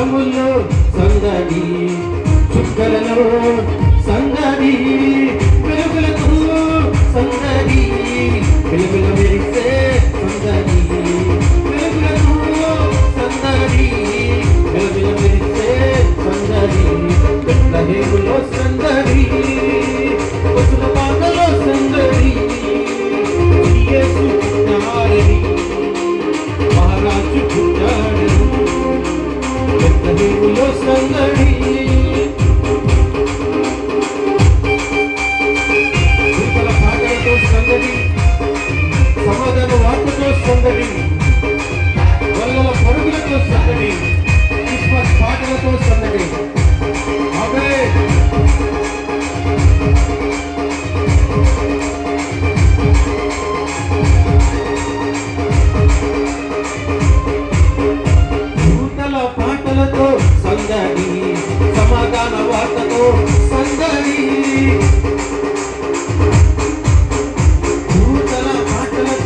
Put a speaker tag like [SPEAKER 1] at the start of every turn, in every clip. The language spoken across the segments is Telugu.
[SPEAKER 1] లోకములో సందడి చుక్కలలో సందడి వెలుగులకు సందడి వెలుగు సంగడి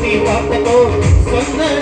[SPEAKER 1] నీ పాపతో సొందర